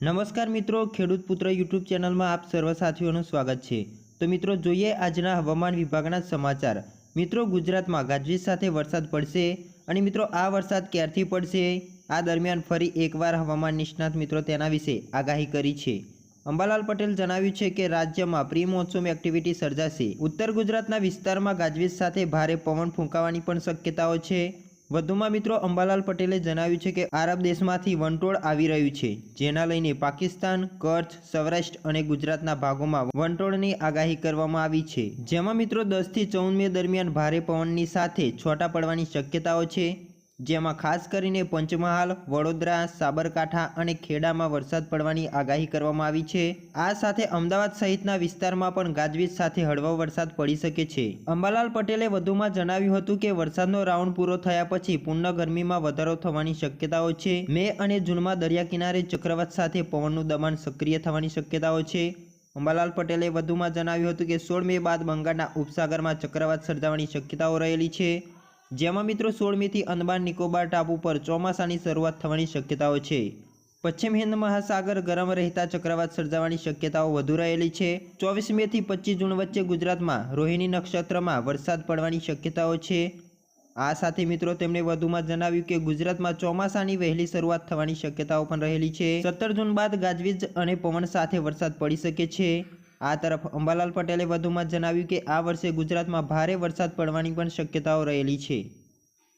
નમસ્કાર મિત્રો, ખેડૂત પુત્ર યુટ્યુબ ચેનલમાં આપ સર્વ સાથીઓનું સ્વાગત છે. તો મિત્રો, જોઈએ આજના હવામાન વિભાગના સમાચાર. મિત્રો, ગુજરાતમાં ગાજવીજ સાથે વરસાદ પડશે અને મિત્રો, આ વરસાદ ક્યારથી પડશે? આ દરમિયાન ફરી એકવાર હવામાન નિષ્ણાત મિત્રો તેના વિશે આગાહી કરી છે. અંબાલાલ પટેલ જણાવ્યું છે કે રાજ્યમાં પ્રી મોન્સૂન એક્ટિવિટી સર્જાશે. ઉત્તર ગુજરાતના વિસ્તારમાં ગાજવીજ સાથે ભારે પવન ફૂંકાવાની પણ શક્યતાઓ છે. વધુમાં મિત્રો અંબાલાલ પટેલે જણાવ્યું છે કે આરબ દેશમાંથી વંટોળ આવી રહ્યું છે, જેના લઈને પાકિસ્તાન, કચ્છ, સૌરાષ્ટ્ર અને ગુજરાતના ભાગોમાં વંટોળની આગાહી કરવામાં આવી છે. જેમાં મિત્રો દસથી ચૌદ મે દરમિયાન ભારે પવનની સાથે છોટા પડવાની શક્યતાઓ છે. જેમાં ખાસ કરીને પંચમહાલ, વડોદરા, સાબરકાંઠા અને ખેડામાં વરસાદ પડવાની આગાહી કરવામાં આવી છે. આ સાથે અમદાવાદ સહિતના વિસ્તારમાં પણ ગાજવીજ સાથે હળવો વરસાદ પડી શકે છે. અંબાલાલ પટેલે વધુમાં જણાવ્યું હતું કે વરસાદનો રાઉન્ડ પૂરો થયા પછી પૂર્ણ ગરમીમાં વધારો થવાની શક્યતાઓ છે. મે અને જૂનમાં દરિયા કિનારે ચક્રવાત સાથે પવનનું દબાણ સક્રિય થવાની શક્યતાઓ છે. અંબાલાલ પટેલે વધુમાં જણાવ્યું હતું કે સોળ મે બાદ બંગાળના ઉપસાગરમાં ચક્રવાત સર્જાવાની શક્યતાઓ રહેલી છે. જેમાં મિત્રો સોળ મેથી અંદમાન નિકોબાર ટાપુ પર ચોમાસાની શરૂઆત થવાની શક્યતાઓ છે. પશ્ચિમ હિન્દ મહાસાગર ગરમ રહેતા ચક્રવાત સર્જાવાની શક્યતાઓ વધુ રહેલી છે. ચોવીસ મેથી પચીસ જૂન વચ્ચે ગુજરાતમાં રોહિણી નક્ષત્રમાં વરસાદ પડવાની શક્યતાઓ છે. આ સાથે મિત્રો તેમણે વધુમાં જણાવ્યું કે ગુજરાતમાં ચોમાસાની વહેલી શરૂઆત થવાની શક્યતાઓ પણ રહેલી છે. સત્તર જૂન બાદ ગાજવીજ અને પવન સાથે વરસાદ પડી શકે છે. આ તરફ અંબાલાલ પટેલે વધુમાં જણાવ્યું કે આ વર્ષે ગુજરાતમાં ભારે વરસાદ પડવાની પણ શક્યતાઓ રહેલી છે.